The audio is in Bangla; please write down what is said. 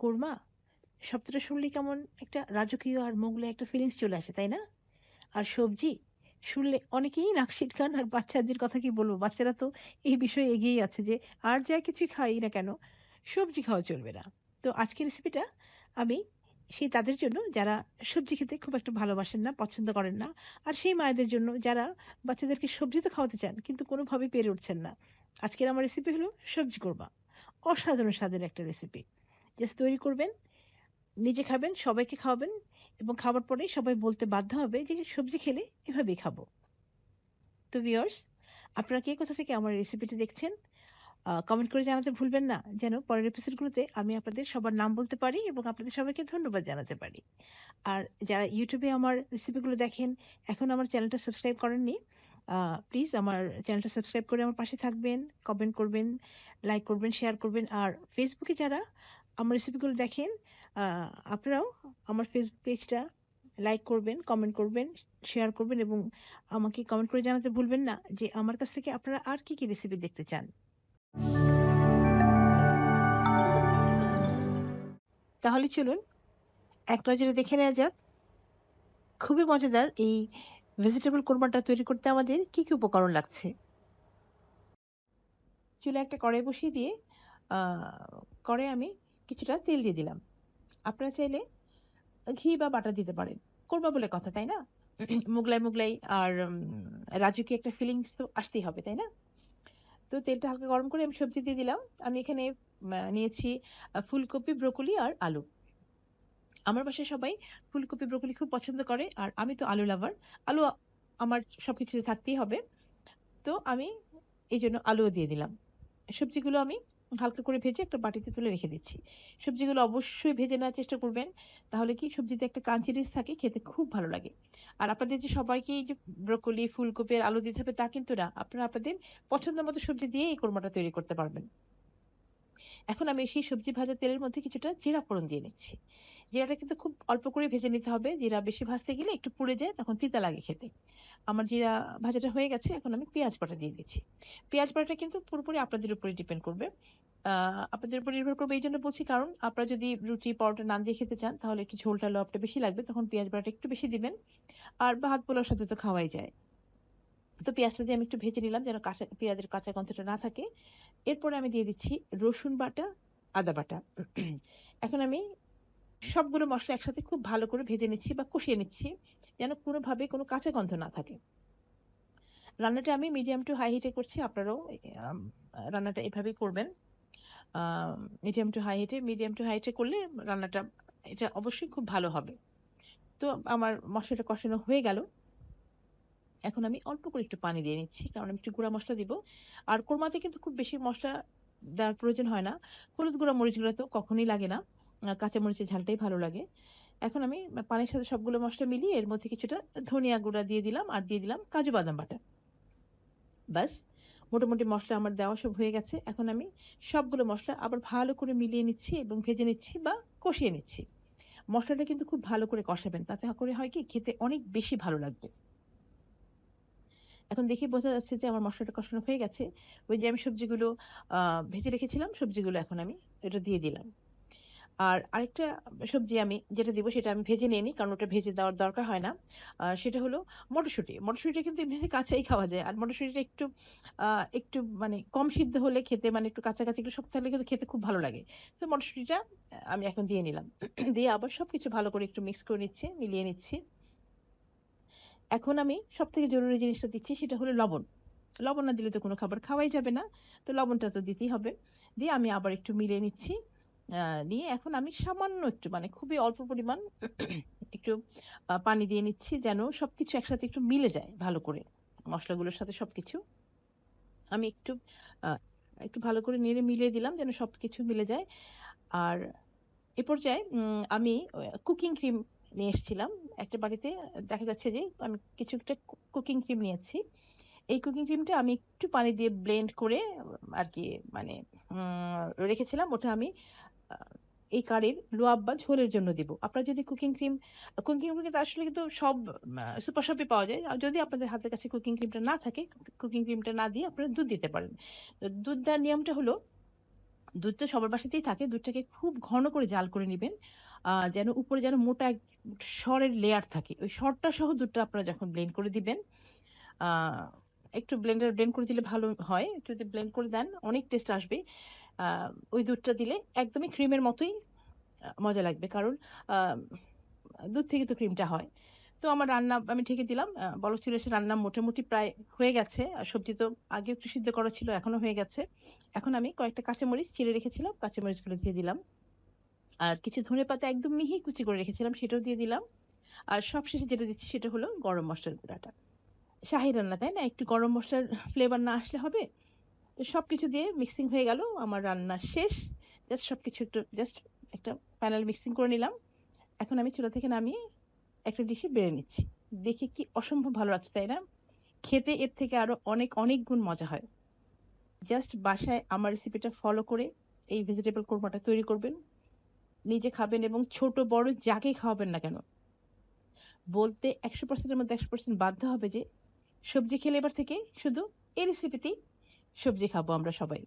কোরমা শব্দটা শুনলে কেমন একটা রাজকীয় আর মোগলে একটা ফিলিংস চলে আসে, তাই না? আর সবজি, শুনলে অনেকেই নাক খান আর বাচ্চাদের কথা কি বলব? বাচ্চারা তো এই বিষয়ে এগিয়েই আছে যে, আর যা কিছু খাই না কেন, সবজি খাওয়া চলবে না। তো আজকের রেসিপিটা আমি সেই তাদের জন্য, যারা সবজি খেতে খুব একটা ভালোবাসেন না, পছন্দ করেন না, আর সেই মায়েদের জন্য যারা বাচ্চাদেরকে সবজি তো খাওয়াতে চান, কিন্তু কোনোভাবেই পেরে উঠছেন না। আজকের আমার রেসিপি হলো সবজি কোরমা। অসাধারণ স্বাদের একটা রেসিপি জাস্ট তৈরি করবেন, নিজে খাবেন, সবাইকে খাওয়াবেন এবং খাবার পরে সবাই বলতে বাধ্য হবে যে সবজি খেলে এভাবেই খাব। তো ভিওর্স আপনারা কে কোথা থেকে আমার রেসিপিটি দেখছেন কমেন্ট করে জানাতে ভুলবেন না। যেন পরের এপিসোডগুলোতে আমি আপনাদের সবার নাম বলতে পারি এবং আপনাদের সবাইকে ধন্যবাদ জানাতে পারি। আর যারা ইউটিউবে আমার রেসিপিগুলো দেখেন, এখন আমার চ্যানেলটা সাবস্ক্রাইব করেননি প্লিজ আমার চ্যানেলটা সাবস্ক্রাইব করে আমার পাশে থাকবেন কমেন্ট করবেন লাইক করবেন শেয়ার করবেন। আর ফেসবুকে যারা আমার রেসিপিগুলো দেখেন আপনারাও আমার ফেসবুক পেজটা লাইক করবেন কমেন্ট করবেন শেয়ার করবেন এবং আমাকে কমেন্ট করে জানাতে ভুলবেন না যে আমার কাছ থেকে আপনারা আর কি কি রেসিপি দেখতে চান। তাহলে চলুন, এক নজরে দেখে নেওয়া যাক, খুবই মজাদার এই ভেজিটেবল কোরমাটা তৈরি করতে আমাদের কি কি উপকরণ লাগছে। চুলে একটা কড়াই বসিয়ে দিয়ে কড়াই আমি কিছুটা তেল দিয়ে দিলাম। আপনারা চাইলে ঘি বা বাটার দিতে পারেন। করবা বলে কথা, তাই না? মুগলাই মুগলাই আর রাজুকি একটা ফিলিংস তো আসতেই হবে, তাই না? তো তেলটা হালকা গরম করে আমি সবজি দিয়ে দিলাম। আমি এখানে নিয়েছি ফুলকপি, ব্রোকলি আর আলু। আমার বাসায় সবাই ফুলকপি, ব্রোকলি খুব পছন্দ করে আর আমি তো আলু লাভার। আলু আমার সব কিছুতে থাকতেই হবে। তো আমি এই জন্য আলুও দিয়ে দিলাম। সবজিগুলো আমি হালকা করে ভেজে একটা বাটিতে তুলে রেখে দিচ্ছি। সবজিগুলো অবশ্যই ভেজে নেওয়ার চেষ্টা করবেন। তাহলে কি সবজিতে একটা ক্রাঞ্চিনেস থাকে, খেতে খুব ভালো লাগে। আর আপনাদের যে সবাইকে যে ব্রকলি, ফুলকপি আলু দিতে হবে তা কিন্তু না। আপনারা আপনাদের পছন্দ মতো সবজি দিয়ে এই কোরমাটা তৈরি করতে পারবেন। এখন আমি সেই সবজি ভাজা তেলের মধ্যে কিছুটা জিরা ফোড়ন দিয়ে নিচ্ছি। জিরাটা কিন্তু খুব অল্প করে ভেজে নিতে হবে। জিরা বেশি ভাজতে গেলে একটু পুড়ে যায়, তখন তিতা লাগে খেতে। আমার জিরা ভাজাটা হয়ে গেছে, এখন আমি পেঁয়াজ বাটা দিয়ে দিচ্ছি। পেঁয়াজ বাটাটা কিন্তু পুরোপুরি আপনাদের উপরে ডিপেন্ড করবে। আপনাদের উপর নির্ভর করবে এই জন্য বলছি কারণ আপনারা যদি রুটি, পরোটা নান দিয়ে খেতে চান, তাহলে একটু ঝোলটা, লবটা বেশি লাগবে, তখন পেঁয়াজ বাটাটা একটু বেশি দিবেন। আর ভাত পোলাওর সাথে তো খাওয়াই যায়। তো পেঁয়াজটা দিয়ে আমি একটু ভেজে নিলাম যেন কাঁচা, পেঁয়াজের কাঁচা গন্ধটা না থাকে। এরপরে আমি দিয়ে দিচ্ছি রসুন বাটা, আদা বাটা। এখন আমি সবগুলো মশলা একসাথে খুব ভালো করে ভেজে নিচ্ছি বা কষিয়ে নিচ্ছি যেন কোনোভাবে কোনো কাঁচা গন্ধ না থাকে। রান্নাটা আমি মিডিয়াম টু হাই হিটে করছি, আপনারাও রান্নাটা এভাবেই করবেন। মিডিয়াম টু হাই হিটে মিডিয়াম টু হাই হিটে করলে রান্নাটা এটা অবশ্যই খুব ভালো হবে। তো আমার মশলাটা কষানো হয়ে গেল। এখন আমি অল্প করে একটু পানি দিয়ে নিচ্ছি, কারণ আমি একটু গুঁড়া মশলা দিব। আর কোরমাতে কিন্তু খুব বেশি মশলা দেওয়ার প্রয়োজন হয় না। হলুদ গুঁড়া মরিচ গুঁড়া তো কখনোই লাগে না। কাঁচা মরিচের ঝালটাই ভালো লাগে। এখন আমি পানির সাথে সবগুলো মশলা মিলিয়ে এর মধ্যে কিছুটা ধনিয়া গুঁড়া দিয়ে দিলাম আর দিয়ে দিলাম কাজু বাদাম বাটা। ব্যাস, মোটামুটি মশলা আমার দেওয়া সব হয়ে গেছে। এখন আমি সবগুলো মশলা আবার ভালো করে মিলিয়ে নিচ্ছি এবং ভেজে নিচ্ছি বা কষিয়ে নিচ্ছি। মশলাটা কিন্তু খুব ভালো করে কষাবেন, তাতে করে হয় কি খেতে অনেক বেশি ভালো লাগবে। এখন দেখে বোঝা যাচ্ছে যে আমার মশলাটা কষানো হয়ে গেছে। ওই যে আমি সবজিগুলো ভেজে রেখেছিলাম, সবজিগুলো এখন আমি এটা দিয়ে দিলাম। আর আরেকটা সবজি আমি যেটা দিব সেটা আমি ভেজে নিয়ে নিই, কারণ ওটা ভেজে দেওয়ার দরকার হয় না। সেটা হলো মটরশুঁটি। মটরশুঁটিটা কিন্তু এমনিতে কাঁচাই খাওয়া যায়, আর মটরশুঁটিটা একটু একটু মানে কম সিদ্ধ হলে খেতে মানে একটু কাঁচা একটু শক্ত হলে কিন্তু খেতে খুব ভালো লাগে। তো মটরশুঁটিটা আমি এখন দিয়ে নিলাম। দিয়ে আবার সব কিছু ভালো করে একটু মিক্স করে নিচ্ছি, মিলিয়ে নিচ্ছি। এখন আমি সব থেকে জরুরি জিনিসটা দিচ্ছি, সেটা হলো লবণ। লবণ না দিলে তো কোনো খাবার খাওয়াই যাবে না। তো লবণটা তো দিতেই হবে। দিয়ে আমি আবার একটু মিলিয়ে নিচ্ছি। নিয়ে এখন আমি সামান্য একটু মানে খুবই অল্প পরিমাণ একটু পানি দিয়ে নিচ্ছি যেন সব কিছু একসাথে একটু মিলে যায় ভালো করে। মশলাগুলোর সাথে সব কিছু আমি একটু একটু ভালো করে নেড়ে মিলিয়ে দিলাম যেন সব কিছু মিলে যায়। আর এ পর্যায়ে আমি কুকিং ক্রিম নিয়ে এসেছিলাম। একটা বাড়িতে দেখা যাচ্ছে যে আমি কিছু একটা কুকিং ক্রিম নিয়েছি। এই কুকিং ক্রিমটা আমি একটু পানি দিয়ে ব্লেন্ড করে আর কি মানে রেখেছিলাম। ওটা আমি এই কারির লোয়াব বা ঝোলের জন্য দিব। আপনারা যদি কুকিং ক্রিম কুকিং ক্রিম কিন্তু আসলে কিন্তু সব সুপার শপে পাওয়া যায়। আর যদি আপনাদের হাতের কাছে কুকিং ক্রিমটা না থাকে কুকিং ক্রিমটা না দিয়ে আপনারা দুধ দিতে পারেন। দুধ দেওয়ার নিয়মটা হলো, দুধ তো সবার বাসাতেই থাকে। দুধটাকে খুব ঘন করে জাল করে নিবেন। যেন উপরে যেন মোটা এক সরের লেয়ার থাকে। ওই সরটা সহ দুধটা আপনারা যখন ব্লেন্ড করে দিবেন, একটু ব্লেন্ডার ব্লেন্ড করে দিলে ভালো হয়। একটু যদি ব্লেন্ড করে দেন অনেক টেস্ট আসবে। ওই দুধটা দিলে একদমই ক্রিমের মতোই মজা লাগবে। কারণ দুধ থেকে তো ক্রিমটা হয়। তো আমার রান্না আমি ঠেকে দিলাম। আ বলক চলে এসে রান্না মোটামুটি প্রায় হয়ে গেছে। আর সবজি তো আগেও একটু সিদ্ধ করা ছিল, এখনও হয়ে গেছে। এখন আমি কয়েকটা কাঁচামরিচ চিড়ে রেখেছিলাম, কাঁচামরিচগুলো দিয়ে দিলাম। আর কিছু ধনেপাতা একদম মিহি কুচি করে রেখেছিলাম, সেটাও দিয়ে দিলাম। আর সবশেষে যেটা দিচ্ছি সেটা হলো গরম মশলার গুঁড়াটা। শাহী রান্না, তাই না? একটু গরম মশলার ফ্লেভার না আসলে হবে? তো সব কিছু দিয়ে মিক্সিং হয়ে গেল। আমার রান্না শেষ। জাস্ট সব কিছু একটু জাস্ট একটা ফাইনাল মিক্সিং করে নিলাম। এখন আমি চুলা থেকে নামিয়ে একটা ডিশে বেড়ে নিচ্ছি। দেখে কি অসম্ভব ভালো লাগছে, তাই না? খেতে এর থেকে আরও অনেক, অনেক গুণ মজা হয়। জাস্ট বাসায় আমার রেসিপিটা ফলো করে এই ভেজিটেবল কোরমাটা তৈরি করবেন। নিজে খাবেন এবং ছোট, বড় যাকে খাওয়াবেন না কেন বলতে একশো পার্সেন্টের মধ্যে ১০০% বাধ্য হবে যে, সবজি খেলে এবার থেকে শুধু এই রেসিপিতেই সবজি খাব আমরা সবাই।